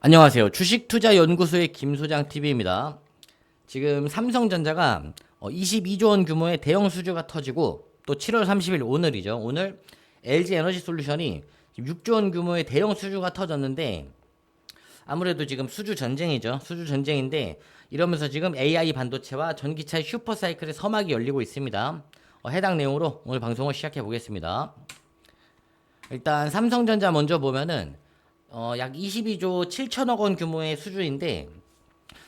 안녕하세요. 주식투자연구소의 김소장 TV입니다. 지금 삼성전자가 22조 원 규모의 대형 수주가 터지고 또 7월 30일 오늘이죠. 오늘 LG 에너지 솔루션이 6조 원 규모의 대형 수주가 터졌는데 아무래도 지금 수주 전쟁이죠. 수주 전쟁인데 이러면서 지금 AI 반도체와 전기차의 슈퍼 사이클의 서막이 열리고 있습니다. 어, 해당 내용으로 오늘 방송을 시작해 보겠습니다. 일단 삼성전자 먼저 보면은 어, 약 22조 7천억 원 규모의 수주인데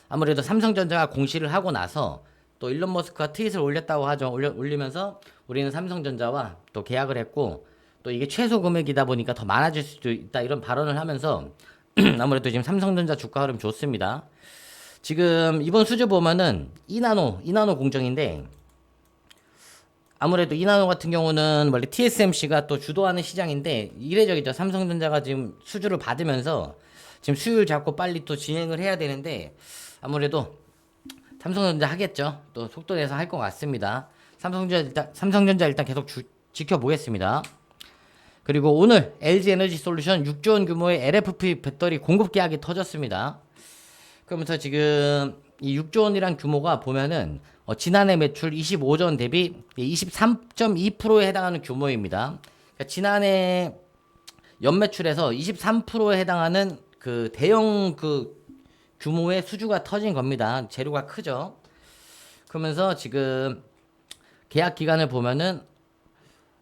아무래도 삼성전자가 공시를 하고 나서 또 일론 머스크가 트윗을 올렸다고 하죠. 올려, 올리면서 우리는 삼성전자와 또 계약을 했고 또 이게 최소 금액이다 보니까 더 많아질 수도 있다 이런 발언을 하면서 아무래도 지금 삼성전자 주가 흐름 좋습니다. 지금 이번 수주 보면은 이나노 이나노 공정인데 아무래도 이나노 같은 경우는 원래 TSMC가 또 주도하는 시장인데 이례적이죠. 삼성전자가 지금 수주를 받으면서 지금 수율 잡고 빨리 또 진행을 해야 되는데 아무래도 삼성전자 하겠죠. 또 속도 내서 할 것 같습니다. 삼성전자 일단 삼성전자 일단 계속 주, 지켜보겠습니다. 그리고 오늘 LG 에너지 솔루션 6조 원 규모의 LFP 배터리 공급 계약이 터졌습니다. 그러면서 지금 이 6조 원이란 규모가 보면은 어, 지난해 매출 25조 원 대비 23.2%에 해당하는 규모입니다. 그러니까 지난해 연매출에서 23%에 해당하는 그 대형 그 규모의 수주가 터진 겁니다. 재료가 크죠. 그러면서 지금 계약 기간을 보면은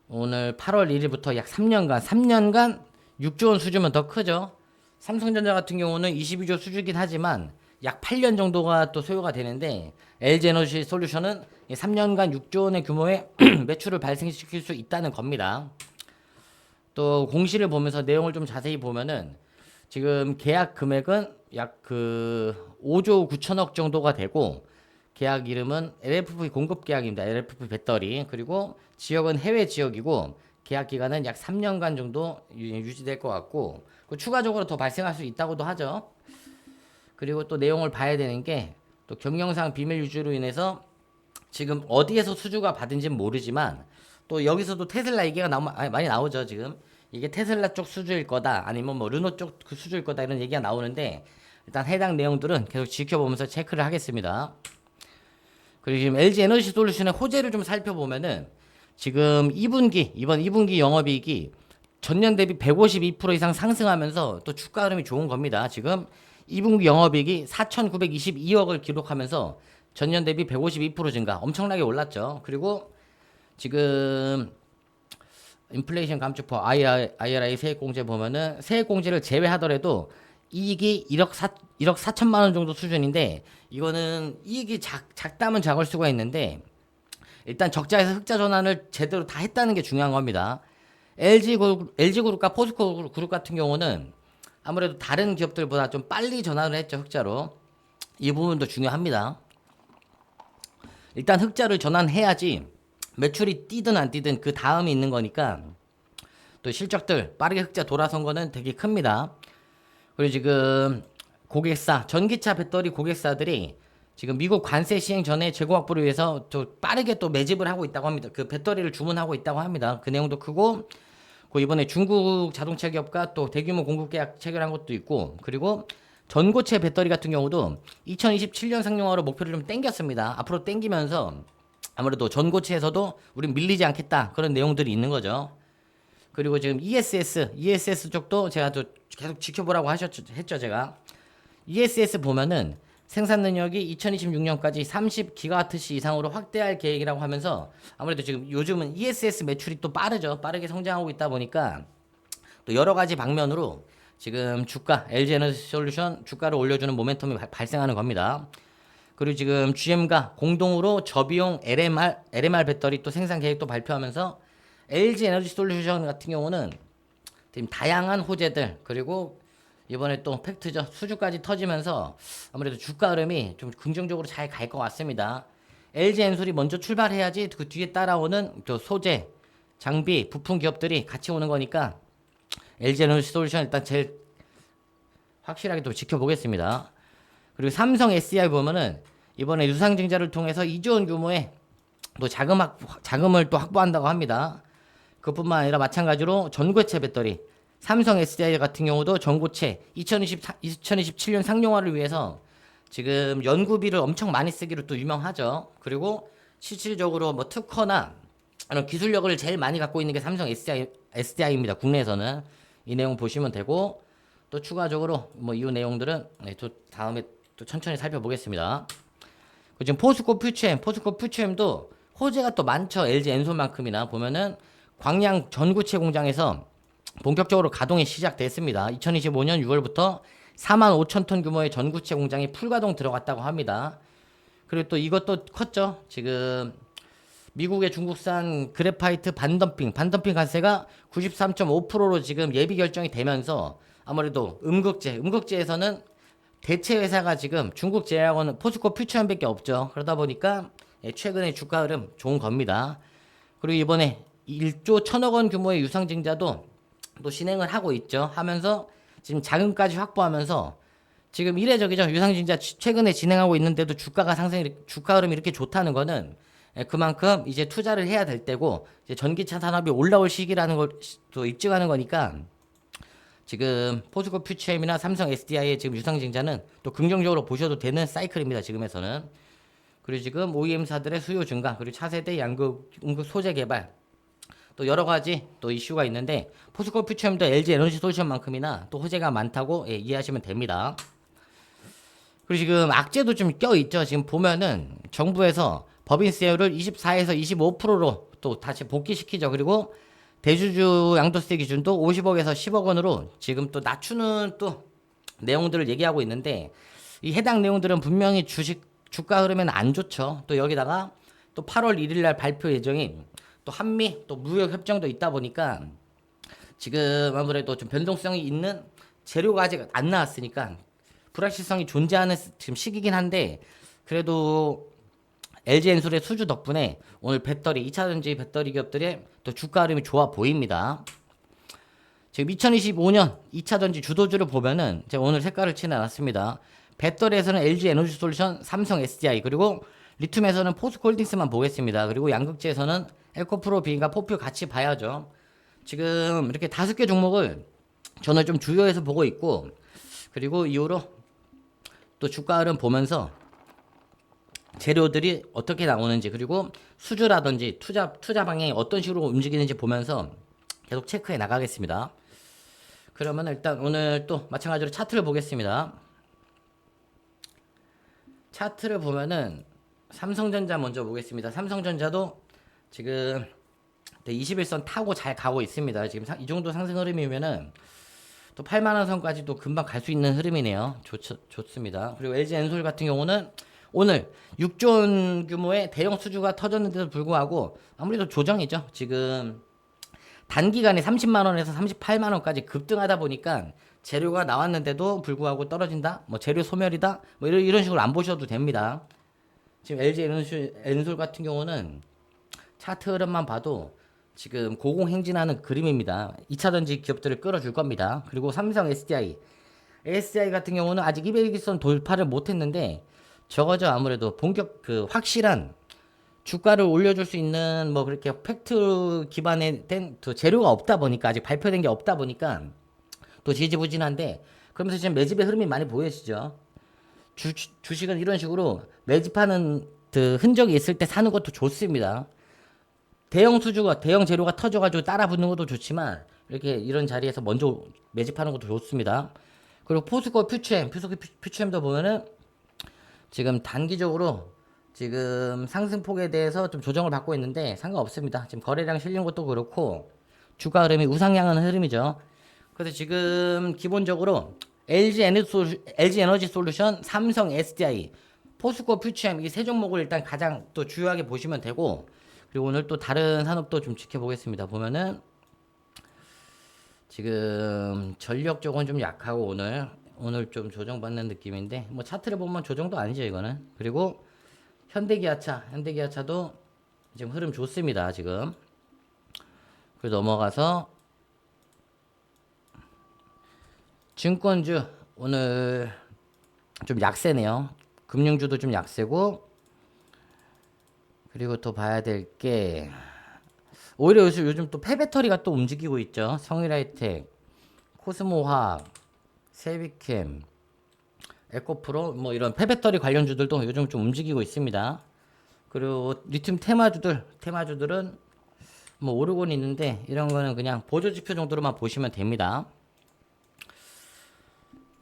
오늘 8월 1일부터 약 3년간 3년간 6조 원 수주면 더 크죠. 삼성전자 같은 경우는 22조 수주긴 하지만 약 8년 정도가 또 소요가 되는데 LG 에너지 솔루션은 3년간 6조 원의 규모의 매출을 발생시킬 수 있다는 겁니다. 또 공시를 보면서 내용을 좀 자세히 보면은 지금 계약 금액은 약 그 5조 9천억 정도가 되고 계약 이름은 LFP 공급 계약입니다. LFP 배터리 그리고 지역은 해외 지역이고 계약 기간은 약 3년간 정도 유- 유지될 것 같고 그 추가적으로 더 발생할 수 있다고도 하죠. 그리고 또 내용을 봐야 되는 게 또 경영상 비밀 유지로 인해서 지금 어디에서 수주가 받은지는 모르지만 또 여기서도 테슬라 얘기가 나오, 아니, 많이 나오죠 지금 이게 테슬라 쪽 수주일 거다 아니면 뭐 르노 쪽 그 수주일 거다 이런 얘기가 나오는데 일단 해당 내용들은 계속 지켜보면서 체크를 하겠습니다. 그리고 지금 LG 에너지 솔루션의 호재를 좀 살펴보면은 지금 2분기 이번 2분기 영업이익이 전년 대비 152% 이상 상승하면서 또 주가 흐름이 좋은 겁니다. 지금 2분기 영업이익이 4,922억을 기록하면서 전년 대비 152% 증가 엄청나게 올랐죠. 그리고 지금 인플레이션 감축법 IRA, 세액공제 보면은 세액공제를 제외하더라도 이익이 1억 4 1억 4천만 원 정도 수준인데 이거는 이익이 작, 작다면 작을 수가 있는데 일단 적자에서 흑자 전환을 제대로 다 했다는 게 중요한 겁니다. LG 그룹, LG 그룹과 포스코 그룹 같은 경우는 아무래도 다른 기업들보다 좀 빨리 전환을 했죠 흑자로 이 부분도 중요합니다. 일단 흑자를 전환해야지 매출이 뛰든 안 뛰든 그 다음이 있는 거니까 또 실적들 빠르게 흑자 돌아선 거는 되게 큽니다. 그리고 지금 고객사 전기차 배터리 고객사들이 지금 미국 관세 시행 전에 재고 확보를 위해서 또 빠르게 또 매집을 하고 있다고 합니다. 그 배터리를 주문하고 있다고 합니다. 그 내용도 크고 그 이번에 중국 자동차 기업과 또 대규모 공급 계약 체결한 것도 있고 그리고 전고체 배터리 같은 경우도 2027년 상용화로 목표를 좀 땡겼습니다. 앞으로 땡기면서 아무래도 전고체에서도 우리 밀리지 않겠다 그런 내용들이 있는 거죠. 그리고 지금 ESS, ESS 쪽도 제가 또 계속 지켜보라고 하셨죠, 했죠 제가. ESS 보면은 생산 능력이 2026년까지 30기가와트시 이상으로 확대할 계획이라고 하면서 아무래도 지금 요즘은 ESS 매출이 또 빠르죠. 빠르게 성장하고 있다 보니까 또 여러 가지 방면으로 지금 주가 LG 에너지 솔루션 주가를 올려주는 모멘텀이 발- 발생하는 겁니다. 그리고 지금 GM과 공동으로 저비용 LMR LMR 배터리 또 생산 계획도 발표하면서 LG 에너지 솔루션 같은 경우는 지금 다양한 호재들 그리고 이번에 또 팩트죠 수주까지 터지면서 아무래도 주가 흐름이 좀 긍정적으로 잘 갈 것 같습니다. LG 엔솔이 먼저 출발해야지 그 뒤에 따라오는 또 소재, 장비, 부품 기업들이 같이 오는 거니까 LG 에너지 솔루션 일단 제일 확실하게 또 지켜보겠습니다. 그리고 삼성 SDI 보면은 이번에 유상증자를 통해서 2조 원 규모의 또 자금 확, 자금을 또 확보한다고 합니다. 그뿐만 아니라 마찬가지로 전고체 배터리 삼성 SDI 같은 경우도 전고체 2020, 2027년 상용화를 위해서 지금 연구비를 엄청 많이 쓰기로 또 유명하죠. 그리고 실질적으로 뭐 특허나 이런 기술력을 제일 많이 갖고 있는 게 삼성 SDI, SDI입니다. 국내에서는 이 내용 보시면 되고 또 추가적으로 뭐 이후 내용들은 네, 또 다음에 또 천천히 살펴보겠습니다. 그 지금 포스코 퓨처엠, 포스코 퓨처엠도 호재가 또 많죠. LG 엔솔만큼이나 보면은 광양 전구체 공장에서 본격적으로 가동이 시작됐습니다. 2025년 6월부터 4만 5천 톤 규모의 전구체 공장이 풀가동 들어갔다고 합니다. 그리고 또 이것도 컸죠. 지금 미국의 중국산 그래파이트 반덤핑, 반덤핑 관세가 93.5%로 지금 예비 결정이 되면서 아무래도 음극재, 음극재에서는 대체 회사가 지금 중국 제약원은 포스코 퓨처엠밖에 없죠. 그러다 보니까 예, 최근에 주가 흐름 좋은 겁니다. 그리고 이번에 1조 1천억 원 규모의 유상증자도 또 진행을 하고 있죠. 하면서 지금 자금까지 확보하면서 지금 이례적이죠. 유상증자 취- 최근에 진행하고 있는데도 주가가 상승 주가 흐름이 이렇게 좋다는 거는 예, 그만큼 이제 투자를 해야 될 때고 이제 전기차 산업이 올라올 시기라는 걸 또 입증하는 거니까 지금 포스코 퓨처엠이나 삼성 SDI의 지금 유상증자는 또 긍정적으로 보셔도 되는 사이클입니다. 지금에서는 그리고 지금 OEM사들의 수요 증가 그리고 차세대 양극 소재 개발 또 여러 가지 또 이슈가 있는데 포스코 퓨처엠도 LG 에너지 솔루션만큼이나 또 호재가 많다고 예, 이해하시면 됩니다. 그리고 지금 악재도 좀 껴 있죠. 지금 보면은 정부에서 법인세율을 24에서 25%로 또 다시 복귀시키죠. 그리고 대주주 양도세 기준도 50억에서 10억 원으로 지금 또 낮추는 또 내용들을 얘기하고 있는데 이 해당 내용들은 분명히 주식 주가 흐름에는 안 좋죠. 또 여기다가 또 8월 1일 날 발표 예정인 또 한미 또 무역 협정도 있다 보니까 지금 아무래도 좀 변동성이 있는 재료가 아직 안 나왔으니까 불확실성이 존재하는 시- 지금 시기긴 한데 그래도 LG 엔솔의 수주 덕분에 오늘 배터리 2차 전지 배터리 기업들의 또 주가 흐름이 좋아 보입니다. 지금 2025년 2차 전지 주도주를 보면은 제가 오늘 색깔을 칠해놨습니다. 배터리에서는 LG 에너지 솔루션, 삼성 SDI 그리고 리튬에서는 포스코홀딩스만 보겠습니다. 그리고 양극재에서는 에코프로 비인과 포퓨 같이 봐야죠. 지금 이렇게 다섯 개 종목을 저는 좀 주요해서 보고 있고 그리고 이후로 또 주가 흐름 보면서 재료들이 어떻게 나오는지 그리고 수주라든지 투자 투자 방향이 어떤 식으로 움직이는지 보면서 계속 체크해 나가겠습니다. 그러면 일단 오늘 또 마찬가지로 차트를 보겠습니다. 차트를 보면은 삼성전자 먼저 보겠습니다. 삼성전자도 지금 21선 타고 잘 가고 있습니다. 지금 사- 이 정도 상승 흐름이면은 또 8만 원 선까지 또 금방 갈 수 있는 흐름이네요. 좋, 좋습니다. 그리고 LG 엔솔 같은 경우는 오늘 6조 원 규모의 대형 수주가 터졌는데도 불구하고 아무래도 조정이죠. 지금 단기간에 30만 원에서 38만 원까지 급등하다 보니까 재료가 나왔는데도 불구하고 떨어진다. 뭐 재료 소멸이다. 뭐 이런 이런 식으로 안 보셔도 됩니다. 지금 LG 엔솔, 엔솔 같은 경우는 차트 흐름만 봐도 지금 고공행진하는 그림입니다. 2차 전지 기업들을 끌어줄 겁니다. 그리고 삼성 SDI, SDI 같은 경우는 아직 200일선 돌파를 못했는데 저거죠 아무래도 본격 그 확실한 주가를 올려줄 수 있는 뭐 그렇게 팩트 기반의 된또 재료가 없다 보니까 아직 발표된 게 없다 보니까 또 지지부진한데 그러면서 지금 매집의 흐름이 많이 보여지죠. 주, 주- 주식은 이런 식으로 매집하는 그 흔적이 있을 때 사는 것도 좋습니다. 대형 수주가 대형 재료가 터져가지고 따라 붙는 것도 좋지만 이렇게 이런 자리에서 먼저 매집하는 것도 좋습니다. 그리고 포스코 퓨처엠, 포스코 퓨- 퓨처엠도 보면은 지금 단기적으로 지금 상승폭에 대해서 좀 조정을 받고 있는데 상관없습니다. 지금 거래량 실린 것도 그렇고 주가 흐름이 우상향하는 흐름이죠. 그래서 지금 기본적으로 LG 에너지, 솔- LG 에너지 솔루션, 삼성 SDI, 포스코 퓨처엠 이 세 종목을 일단 가장 또 주요하게 보시면 되고 그리고 오늘 또 다른 산업도 좀 지켜보겠습니다. 보면은 지금 전력 쪽은 좀 약하고 오늘 오늘 좀 조정받는 느낌인데 뭐 차트를 보면 조정도 아니죠 이거는. 그리고 현대기아차 현대기아차도 지금 흐름 좋습니다 지금. 그리고 넘어가서 증권주 오늘 좀 약세네요. 금융주도 좀 약세고 그리고 또 봐야 될 게 오히려 요즘 요즘 또 폐배터리가 또 움직이고 있죠 성일하이텍 코스모화학, 세비캠, 에코프로 뭐 이런 폐배터리 관련주들도 요즘 좀 움직이고 있습니다. 그리고 리튬 테마주들, 테마주들은 뭐 오르곤 있는데 이런 거는 그냥 보조 지표 정도로만 보시면 됩니다.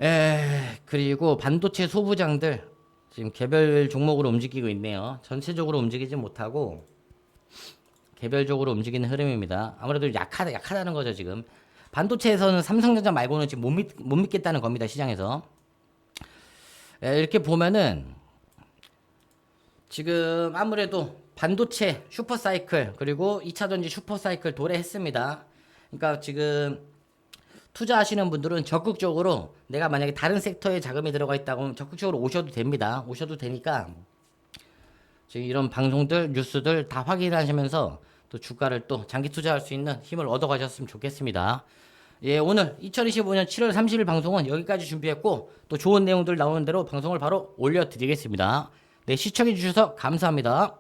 에 그리고 반도체 소부장들 지금 개별 종목으로 움직이고 있네요. 전체적으로 움직이지 못하고 개별적으로 움직이는 흐름입니다. 아무래도 약하다 약하다는 거죠 지금. 반도체에서는 삼성전자 말고는 지금 못, 믿, 못 믿겠다는 겁니다 시장에서. 에, 이렇게 보면은 지금 아무래도 반도체 슈퍼사이클 그리고 2차 전지 슈퍼사이클 도래했습니다. 그러니까 지금 투자하시는 분들은 적극적으로 내가 만약에 다른 섹터에 자금이 들어가 있다고 하면 적극적으로 오셔도 됩니다. 오셔도 되니까 지금 이런 방송들 뉴스들 다 확인하시면서 또 주가를 또 장기 투자할 수 있는 힘을 얻어 가셨으면 좋겠습니다. 예, 오늘 2025년 7월 30일 방송은 여기까지 준비했고 또 좋은 내용들 나오는 대로 방송을 바로 올려 드리겠습니다. 네, 시청해 주셔서 감사합니다.